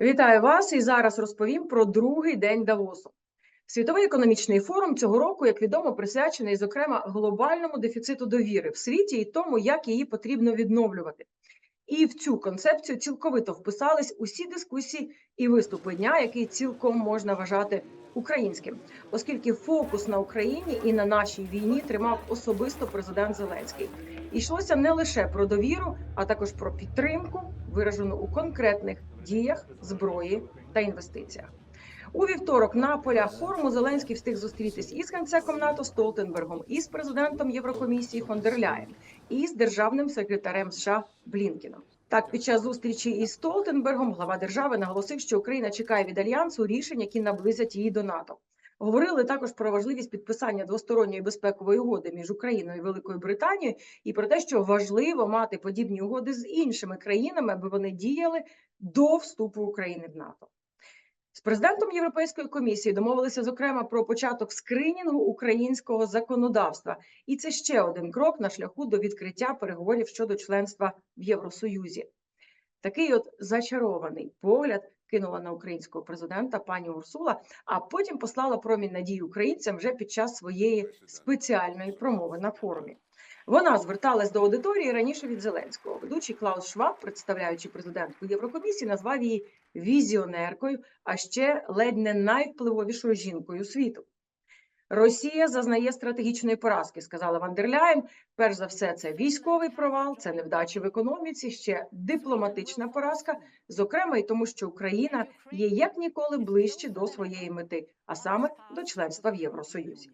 Вітаю вас і зараз розповім про другий день Давосу. Світовий економічний форум цього року, як відомо, присвячений, зокрема, глобальному дефіциту довіри в світі і тому, як її потрібно відновлювати. І в цю концепцію цілковито вписались усі дискусії і виступи дня, які цілком можна вважати українським, оскільки фокус на Україні і на нашій війні тримав особисто президент Зеленський. Йшлося не лише про довіру, а також про підтримку, виражену у конкретних діях, зброї та інвестиціях. У вівторок на полях форуму Зеленський встиг зустрітись із генсеком НАТО Столтенбергом, із президентом Єврокомісії фон дер Ляєн, і з державним секретарем США Блінкіном. Так, під час зустрічі із Столтенбергом глава держави наголосив, що Україна чекає від альянсу рішень, які наблизять її до НАТО. Говорили також про важливість підписання двосторонньої безпекової угоди між Україною і Великою Британією, і про те, що важливо мати подібні угоди з іншими країнами, аби вони діяли до вступу України в НАТО. З президентом Європейської комісії домовилися зокрема про початок скринінгу українського законодавства, і це ще один крок на шляху до відкриття переговорів щодо членства в Євросоюзі. Такий от зачарований погляд кинула на українського президента пані Урсула, а потім послала промінь надії українцям вже під час своєї спеціальної промови на форумі. Вона зверталась до аудиторії раніше від Зеленського. Ведучий Клаус Шваб, представляючи президентку Єврокомісії, назвав її візіонеркою, а ще ледь не найвпливовішою жінкою світу. Росія зазнає стратегічної поразки, сказала Ван дер Ляєн. Перш за все, це військовий провал, це невдачі в економіці, ще дипломатична поразка, зокрема і тому, що Україна є як ніколи ближче до своєї мети, а саме до членства в Євросоюзі.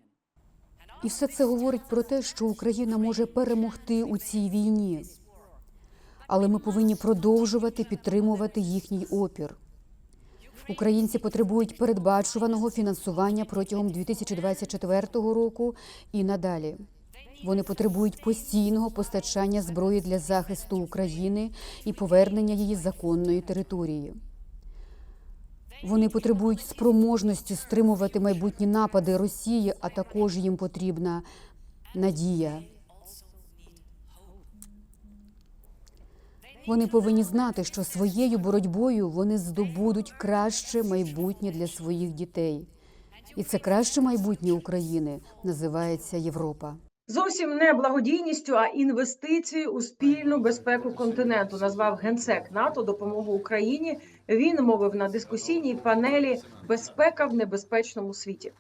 І все це говорить про те, що Україна може перемогти у цій війні. Але ми повинні продовжувати підтримувати їхній опір. Українці потребують передбачуваного фінансування протягом 2024 року і надалі. Вони потребують постійного постачання зброї для захисту України і повернення її законної території. Вони потребують спроможності стримувати майбутні напади Росії, а також їм потрібна надія. Вони повинні знати, що своєю боротьбою вони здобудуть краще майбутнє для своїх дітей. І це краще майбутнє України називається Європа. Зовсім не благодійністю, а інвестицією у спільну безпеку континенту назвав генсек НАТО допомогу Україні. Він мовив на дискусійній панелі Безпека в небезпечному світі.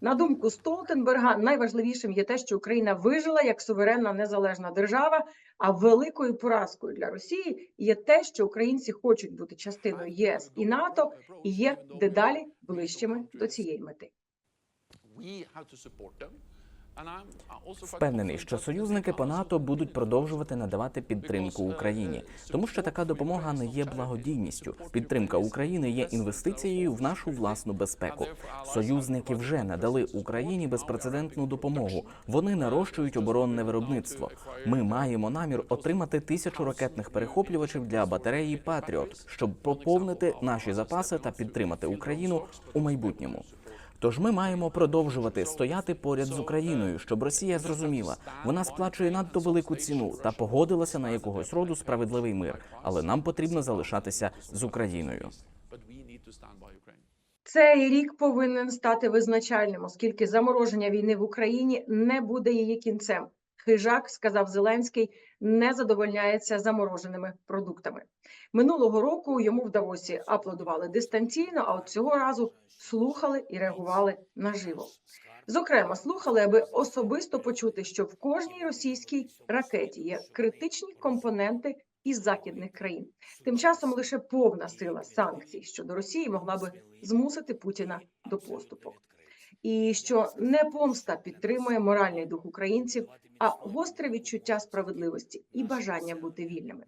На думку Столтенберга, найважливішим є те, що Україна вижила як суверенна незалежна держава. А великою поразкою для Росії є те, що українці хочуть бути частиною ЄС і НАТО і є дедалі ближчими до цієї мети. Впевнений, що союзники по НАТО будуть продовжувати надавати підтримку Україні, тому що така допомога не є благодійністю. Підтримка України є інвестицією в нашу власну безпеку. Союзники вже надали Україні безпрецедентну допомогу. Вони нарощують оборонне виробництво. Ми маємо намір отримати тисячу ракетних перехоплювачів для батареї Патріот, щоб поповнити наші запаси та підтримати Україну у майбутньому. Тож ми маємо продовжувати стояти поряд з Україною, щоб Росія зрозуміла, вона сплачує надто велику ціну та погодилася на якогось роду справедливий мир, але нам потрібно залишатися з Україною. Цей рік повинен стати визначальним, оскільки замороження війни в Україні не буде її кінцем. Хижак, сказав Зеленський, не задовольняється замороженими продуктами. Минулого року йому в Давосі аплодували дистанційно, а от цього разу слухали і реагували наживо. Зокрема, слухали, аби особисто почути, що в кожній російській ракеті є критичні компоненти із західних країн. Тим часом лише повна сила санкцій щодо Росії могла би змусити Путіна до поступок. І що не помста підтримує моральний дух українців, а гостре відчуття справедливості і бажання бути вільними.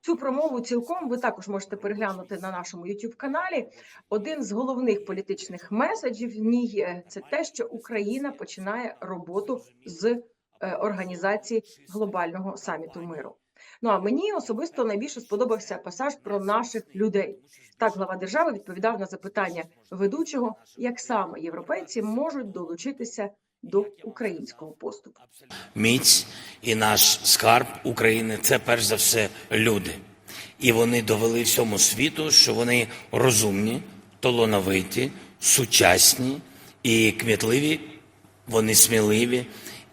Цю промову цілком ви також можете переглянути на нашому youtube каналі. Один з головних політичних меседжів в ній е, це те, що Україна починає роботу з е, організації глобального саміту миру. Ну а мені особисто найбільше сподобався пасаж про наших людей. Так глава держави відповідав на запитання ведучого, як саме європейці можуть долучитися до українського поступу. Міць і наш скарб України це перш за все люди. І вони довели всьому світу, що вони розумні, талановиті, сучасні і кмітливі, вони сміливі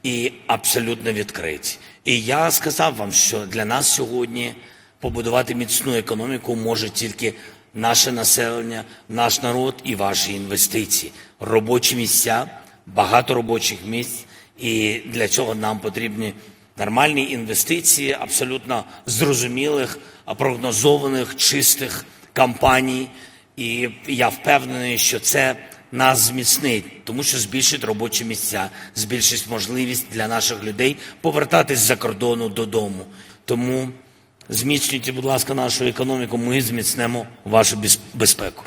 і абсолютно відкриті. І я сказав вам, що для нас сьогодні побудувати міцну економіку може тільки наше населення, наш народ і ваші інвестиції, робочі місця, багато робочих місць. І для цього нам потрібні нормальні інвестиції, абсолютно зрозумілих, прогнозованих, чистих компаній. І я впевнений, що це нас зміцнить, тому що збільшить робочі місця, збільшить можливість для наших людей повертатись з-за кордону додому. Тому зміцнюйте, будь ласка, нашу економіку. Ми зміцнемо вашу безпеку.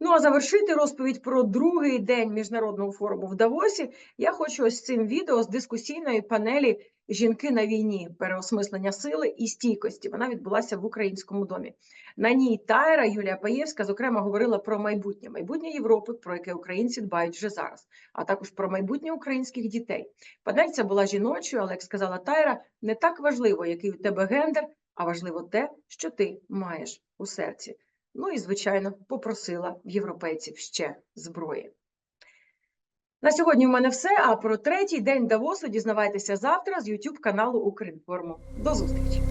Ну а завершити розповідь про другий день міжнародного форуму в Давосі я хочу ось цим відео з дискусійної панелі Жінки на війні, переосмислення сили і стійкості. Вона відбулася в українському домі. На ній Тайра Юлія Паєвська, зокрема, говорила про майбутнє, майбутнє Європи, про яке українці дбають вже зараз, а також про майбутнє українських дітей. Панель ця була жіночою, але як сказала Тайра, не так важливо, який у тебе гендер, а важливо те, що ти маєш у серці. Ну і, звичайно, попросила в європейців ще зброї. На сьогодні в мене все. А про третій день Давосу дізнавайтеся завтра з YouTube каналу Укрінформу. До зустрічі!